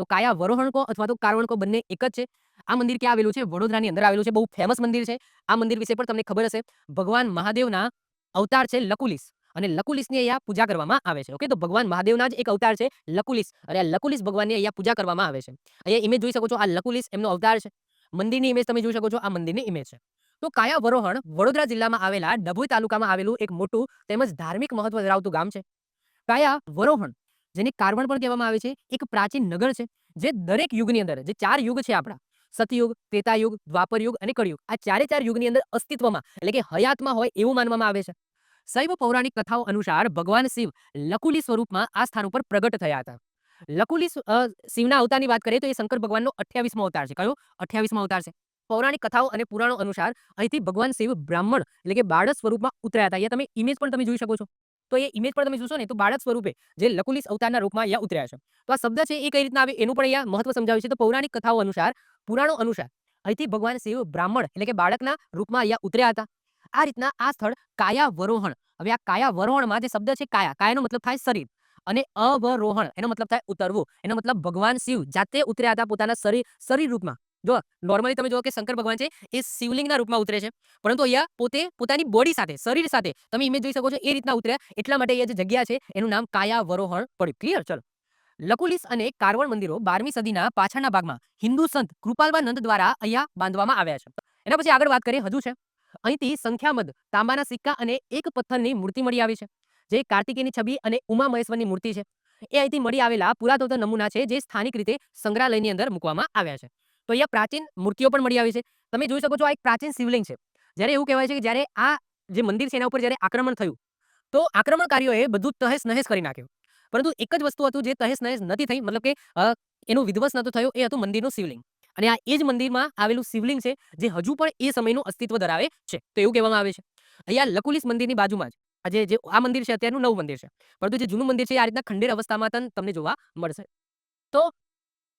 તો કાયા વરોહણ કહો અથવા તો કારવણ કહો બંને એક જ છે. આ મંદિર ક્યાં આવેલું છે? વડોદરાની અંદર આવેલું છે. બહુ ફેમસ મંદિર છે. આ મંદિર વિશે પણ તમને ખબર હશે. ભગવાન મહાદેવના અવતાર છે લકુલિસ. અને લકુલિસની અહીંયા પૂજા કરવામાં આવે છે. ઓકે? તો ભગવાન મહાદેવના જ એક અવતાર છે લકુલિસ. અને આ લકુલિસ ભગવાનની અહીંયા પૂજા કરવામાં આવે છે. અહીંયા ઇમેજ જોઈ શકો છો. આ લકુલિસ એમનો અવતાર છે. મંદિરની ઇમેજ તમે જોઈ શકો છો. આ મંદિરની ઇમેજ છે. તો કાયા વરોહણ વડોદરા જિલ્લામાં આવેલા ડભોઈ તાલુકામાં આવેલું એક મોટું તેમજ ધાર્મિક મહત્વ ધરાવતું ગામ છે. કાયા વરોહણ જેને કારવણ પણ કહેવામાં આવે છે, એક પ્રાચીન નગર છે, જે દરેક યુગની અંદર, જે ચાર યુગ છે આપણા, સતયુગ, ત્રેતાયુગ, દ્વાપરયુગ અને કળયુગ, આ ચારે ચાર યુગની અંદર અસ્તિત્વમાં, એટલે કે હયાતમાં હોય એવું માનવામાં આવે છે. શૈવ પૌરાણિક કથાઓ અનુસાર ભગવાન શિવ લકુલી સ્વરૂપમાં આ સ્થાન ઉપર પ્રગટ થયા હતા. લકુલી શિવના અવતારની વાત કરીએ તો એ શંકર ભગવાનનો અઠ્યાવીસમો અવતાર છે. કયો? અઠ્યાવીસમો અવતાર છે. પૌરાણિક કથાઓ અને પુરાણો અનુસાર અહીંથી ભગવાન શિવ બ્રાહ્મણ, એટલે કે બાળક સ્વરૂપમાં ઉતર્યા હતા. અહીંયા તમે ઇમેજ પણ તમે જોઈ શકો છો. તો એ ઇમેજ પણ તમે જોશો ને, તો બાળક સ્વરૂપે જે લકુલિસ અવતારના રૂપમાં અહીંયા ઉતર્યા છે. તો આ શબ્દ છે એ કઈ રીતના આવે? એનું પણ અહીંયા મહત્વ સમજાવ્યું છે. તો પૌરાણિક કથાઓ અનુસાર, પુરાણો અનુસાર અહીંથી ભગવાન શિવ બ્રાહ્મણ એટલે કે બાળકના રૂપમાં અહીંયા ઉતર્યા હતા. આ રીતના આ સ્થળ કાયા વરોહણ હવે આ કાયા વરોહણમાં જે શબ્દ છે કાયા, કાયાનો મતલબ થાય શરીર. અને અવરોહણ, એનો મતલબ થાય ઉતરવું. એનો મતલબ ભગવાન શિવ જાતે ઉતર્યા હતા પોતાના શરીર શરીર રૂપમાં. જો નોર્મલી તમે જો કે શંકર ભગવાન છે, એ શિવલિંગના રૂપમાં ઉતરે છે. પરંતુ અહીંયા પોતે પોતાની બોડી સાથે, શરીર સાથે, તમે ઇમેજ જોઈ શકો છો, એ રીતના ઉતર્યા એટલા માટે અહીંયા જે જગ્યા છે, એનું નામ કાયા વરોહણ પડ્યું. ક્લિયર ચલો. લકુલિસ અને કારવણ મંદિરો બારમી સદીના પાછળના ભાગમાં હિન્દુ સંત કૃપાલવાનંદ દ્વારા અહીંયા બાંધવામાં આવ્યા છે. એના પછી આગળ વાત કરીએ, હજુ છે. અહીંથી સંખ્યામદ તાંબાના સિક્કા અને એક પથ્થરની મૂર્તિ મળી આવી છે, જે કાર્તિકેયની છબી અને ઉમા મહેશ્વરની મૂર્તિ છે. એ અહીંથી મળી આવેલા પુરાતત્વ નમૂના છે, જે સ્થાનિક રીતે સંગ્રહાલયની અંદર મૂકવામાં આવ્યા છે. તો અહીંયા પ્રાચીન મૂર્તિઓ પણ મળી આવી છે. તમે જોઈ શકો છો આ એક પ્રાચીન શિવલિંગ છે. જ્યારે એવું કહેવાય છે કે જ્યારે આ જે મંદિર છે એના ઉપર જ્યારે આક્રમણ થયું, તો આક્રમણકારીઓએ બધું તહેસ નહેસ કરી નાખ્યું. પરંતુ એક જ વસ્તુ હતું જે તહેસ નહેસ નથી થઈ, મતલબ કે એનું વિધ્વંસ નતો થયો, એ હતું મંદિરનું શિવલિંગ. અને આ એ જ મંદિરમાં આવેલું શિવલિંગ છે, જે હજુ પણ એ સમયનું અસ્તિત્વ ધરાવે છે. તો એવું કહેવામાં આવે છે. અહીંયા લકુલિસ મંદિરની બાજુમાં જ આજે જે આ મંદિર છે, અત્યારનું નવું મંદિર છે. પરંતુ જે જૂનું મંદિર છે આ રીતના ખંડેર અવસ્થામાં તમને જોવા મળશે. તો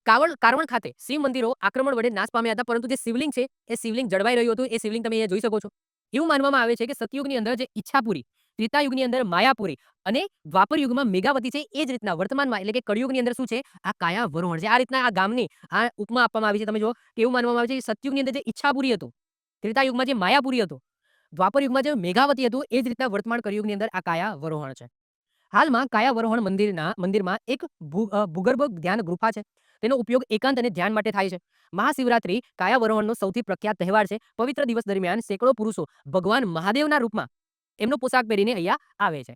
કાવળ કારવણ ખાતે શિવ મંદિરો આક્રમણ વડે નાશ પામ્યા હતા, પરંતુ જે શિવલિંગ છે, એ શિવલિંગ જળવાઈ રહ્યું હતું, એ શિવલિંગ તમે અહીંયા જોઈ શકો છો. એવું માનવામાં આવે છે કે સતયુગની અંદર જે ઈચ્છાપુરી, ત્રેતાયુગની અંદર માયાપુરી અને દ્વાપર યુગમાં મેઘાવતી છે, એ જ રીતના વર્તમાનમાં એટલે કે કળિયુગની અંદર શું છે, આ કાયા વરોહણ છે. આ રીતના આ ગામની આ ઉપમા આપવામાં આવી છે, તમે જો કે એવું માનવામાં આવે છે કે સતયુગની અંદર જે ઈચ્છાપુરી હતું, ત્રેતાયુગમાં જે માયાપુરી હતું દ્વાપર યુગમાં જે મેઘાવતી હતું, એ જ રીતના વર્તમાન કળિયુગની અંદર આ કાયા વરોહણ છે. હાલમાં કાયાવરોહણ મંદિરના, મંદિરમાં એક ભૂગર્ભ ધ્યાન ગુફા છે. તેનો ઉપયોગ એકાંત અને ધ્યાન માટે થાય છે. મહાશિવરાત્રી કાયાવરોહણનો સૌથી પ્રખ્યાત તહેવાર છે પવિત્ર દિવસ દરમિયાન સેંકડો પુરુષો ભગવાન મહાદેવના રૂપમાં એમનો પોશાક પહેરીને અહીંયા આવે છે.